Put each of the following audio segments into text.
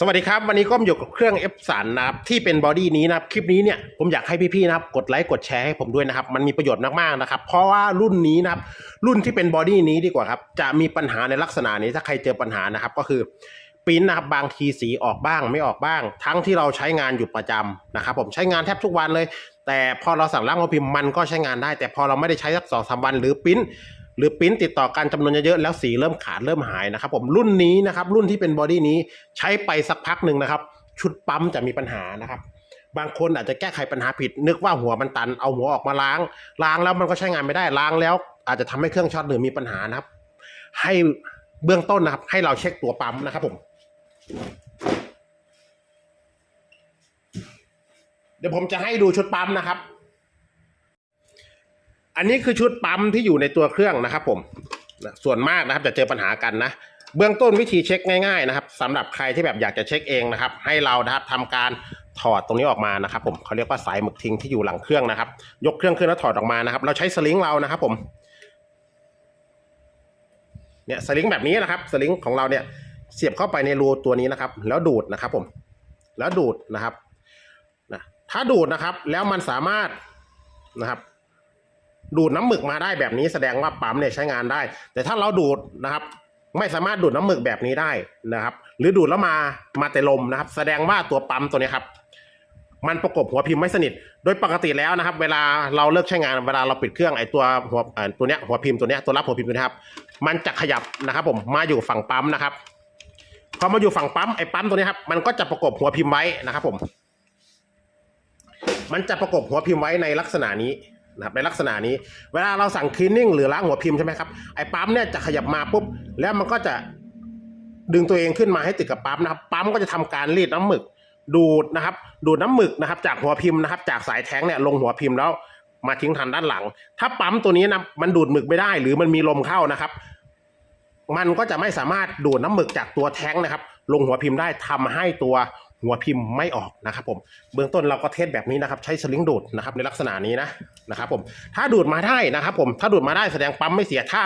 สวัสดีครับ วันนี้ก็อยู่กับเครื่อง F3 นะครับที่เป็นบอดี้นี้นะครับคลิปนี้เนี่ยผมอยากให้พี่ๆนะครับกดไลค์กดแชร์ให้ผมด้วยนะครับ มันมีประโยชน์มากๆนะครับ เพราะว่ารุ่นนี้นะครับรุ่นที่เป็นบอดี้นี้ดีกว่าครับ จะมีปัญหาในลักษณะนี้ถ้าใครเจอปัญหานะครับ ก็คือปริ้นนะครับบางทีสีออกบ้างไม่ออกบ้าง ทั้งที่เราใช้งานอยู่ประจำนะครับ ผมใช้งานแทบทุกวันเลย แต่พอเราสั่งล้างหัวพิมพ์มันก็ใช้งานได้ แต่พอเราไม่ได้ใช้สักสองสาวันหรือปริ้น หรือปิ้นติดต่อกันจำนวนเยอะๆแล้วสีเริ่มขาดเริ่มหายนะครับ ผมรุ่นนี้นะครับ รุ่นที่เป็นบอดี้นี้ใช้ไปสักพักหนึ่งนะครับ ชุดปั๊มจะมีปัญหานะครับ บางคนอาจจะแก้ไขปัญหาผิด นึกว่าหัวมันตันเอาหัวออกมาล้าง ล้างแล้วมันก็ใช้งานไม่ได้ล้างแล้ว อาจจะทำให้เครื่องช็อตหรือมีปัญหานะครับ ให้เบื้องต้นนะครับ ให้เราเช็คตัวปั๊มนะครับ ผม เดี๋ยวผมจะให้ดูชุดปั๊มนะครับ อันนี้คือชุดปั๊มที่อยู่ในตัวเครื่องนะครับผมนะส่วนมากนะครับจะเจอปัญหากันนะ เบื้องต้นวิธีเช็คง่ายๆนะครับสำหรับใครที่แบบอยากจะเช็คเองนะครับ ให้เรานะครับทำการถอดตรงนี้ออกมานะครับ ผมเขาเรียกว่าสายหมึกทิ้งที่อยู่หลังเครื่องนะครับ ยกเครื่องขึ้นแล้วถอดออกมานะครับ เราใช้สลิงเรานะครับ ผมเนี่ยสลิงแบบนี้นะครับสลิงของเราเนี่ยเสียบเข้าไปในรูตัวนี้นะครับ แล้วดูดนะครับ ผม แล้วดูดนะครับนะถ้าดูดนะครับ แล้วมันสามารถนะครับ ดูดน้ำหมึกมาได้แบบนี้แสดงว่าปั๊มเนี่ยใช้งานได้ แต่ถ้าเราดูดนะครับ ไม่สามารถดูดน้ำหมึกแบบนี้ได้นะครับ หรือดูดแล้วมามาแต่ลมนะครับ แสดงว่าตัวปั๊มตัวนี้ครับมันประกบหัวพิมพ์ไม่สนิท โดยปกติแล้วนะครับ เวลาเราเลิกใช้งานเวลาเราปิดเครื่องไอ้ตัวหัวตัวเนี้ยหัวพิมพ์ตัวเนี้ยตัวรับหัวพิมพ์ตัวนี้ครับ มันจะขยับนะครับ ผมมาอยู่ฝั่งปั๊มนะครับพอมาอยู่ฝั่งปั๊มไอ้ปั๊มตัวนี้ครับมันก็จะประกบหัวพิมพ์ไว้นะครับ ผม มันจะประกบหัวพิมพ์ไว้ในลักษณะนี้ นะครับในลักษณะนี้ เวลาเราสั่งคลีนนิ่งหรือล้างหัวพิมพ์ใช่ไหมครับไอ้ปั๊มเนี่ยจะขยับมาปุ๊บแล้วมันก็จะดึงตัวเองขึ้นมาให้ติดกับปั๊มนะครับปั๊มก็จะทำการรีดน้ำหมึก ดูดนะครับ ดูดน้ำหมึกนะครับ จากหัวพิมพ์นะครับ จากสายแท้งเนี่ยลงหัวพิมพ์แล้วมาทิ้งทันด้านหลัง ถ้าปั๊มตัวนี้นะมันดูดหมึกไม่ได้ หรือมันมีลมเข้านะครับ มันก็จะไม่สามารถดูดน้ำหมึกจากตัวแท้งนะครับ ลงหัวพิมพ์ได้ทำให้ตัว หัวพิมพ์ไม่ออกนะครับผมเบื้องต้นเราก็เทสแบบนี้นะครับใช้สลิงดูดนะครับในลักษณะนี้นะนะครับผมถ้าดูดมาได้นะครับผมถ้าดูดมาได้แสดงปั๊มไม่เสียถ้า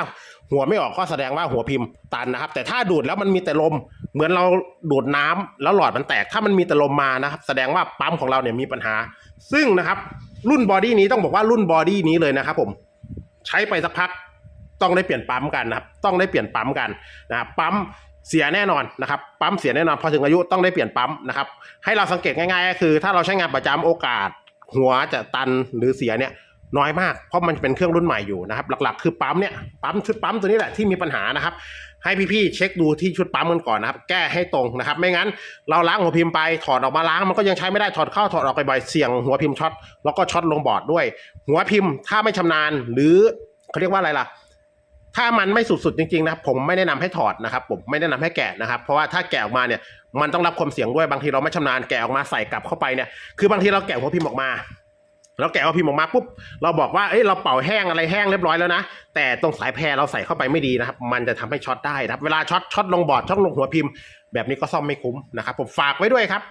หัวไม่ออกก็แสดงว่าหัวพิมพ์ตันนะครับ แต่ถ้าดูดแล้วมันมีแต่ลม เหมือนเราดูดน้ำแล้วหลอดมันแตกถ้ามันมีแต่ลมมานะครับ แสดงว่าปั๊มของเราเนี่ยมีปัญหา ซึ่งนะครับ รุ่นบอดี้นี้ต้องบอกว่ารุ่นบอดี้นี้เลยนะครับผมใช้ไปสักพักต้องได้เปลี่ยนปั๊มกันนะครับ ต้องได้เปลี่ยนปั๊มกันนะครับปั๊ม เสียแน่นอนนะครับปั๊มเสียแน่นอนพอถึงอายุต้องได้เปลี่ยนปั๊มนะครับ ให้เราสังเกตง่ายๆก็คือ ถ้าเราใช้งานประจำโอกาส หัวจะตันหรือเสียเนี่ยน้อยมากเพราะมันเป็นเครื่องรุ่นใหม่อยู่นะครับ หลักๆ คือปั๊มเนี่ยปั๊มชุดปั๊มตัวนี้แหละที่มีปัญหานะครับ ให้พี่ๆเช็คดูที่ชุดปั๊มกันก่อนนะครับ แก้ให้ตรงนะครับ ไม่งั้นเราล้างหัวพิมพ์ไปถอดออกมาล้างมันก็ยังใช้ไม่ได้ถอดเข้าถอดออกไปบ่อยเสี่ยงหัวพิมพ์ช็อตแล้วก็ช็อตลงบอร์ดด้วย หัวพิมพ์ถ้าไม่ชำนาญหรือเขาเรียกว่าอะไรล่ะ ถ้ามันไม่สุดๆจริงๆนะครับผมไม่แนะนำให้ถอดนะครับ ผมไม่แนะนำให้แกะนะครับ เพราะว่าถ้าแกะออกมาเนี่ยมันต้องรับความเสี่ยงด้วยบางทีเราไม่ชำนาญแกะออกมาใส่กลับเข้าไปเนี่ยคือบางทีเราแกะหัวพิมพ์ออกมาเราแกะหัวพิมพ์ออกมาปุ๊บเราบอกว่าเอ้ยเราเป่าแห้งอะไรแห้งเรียบร้อยแล้วนะแต่ตรงสายแพรเราใส่เข้าไปไม่ดีนะครับ มันจะทำให้ช็อตได้นะครับ เวลาช็อตช็อตลงบอร์ดช็อตลงหัวพิมพ์ แบบนี้ก็ซ่อมไม่คุ้มนะครับผมฝากไว้ด้วยครับ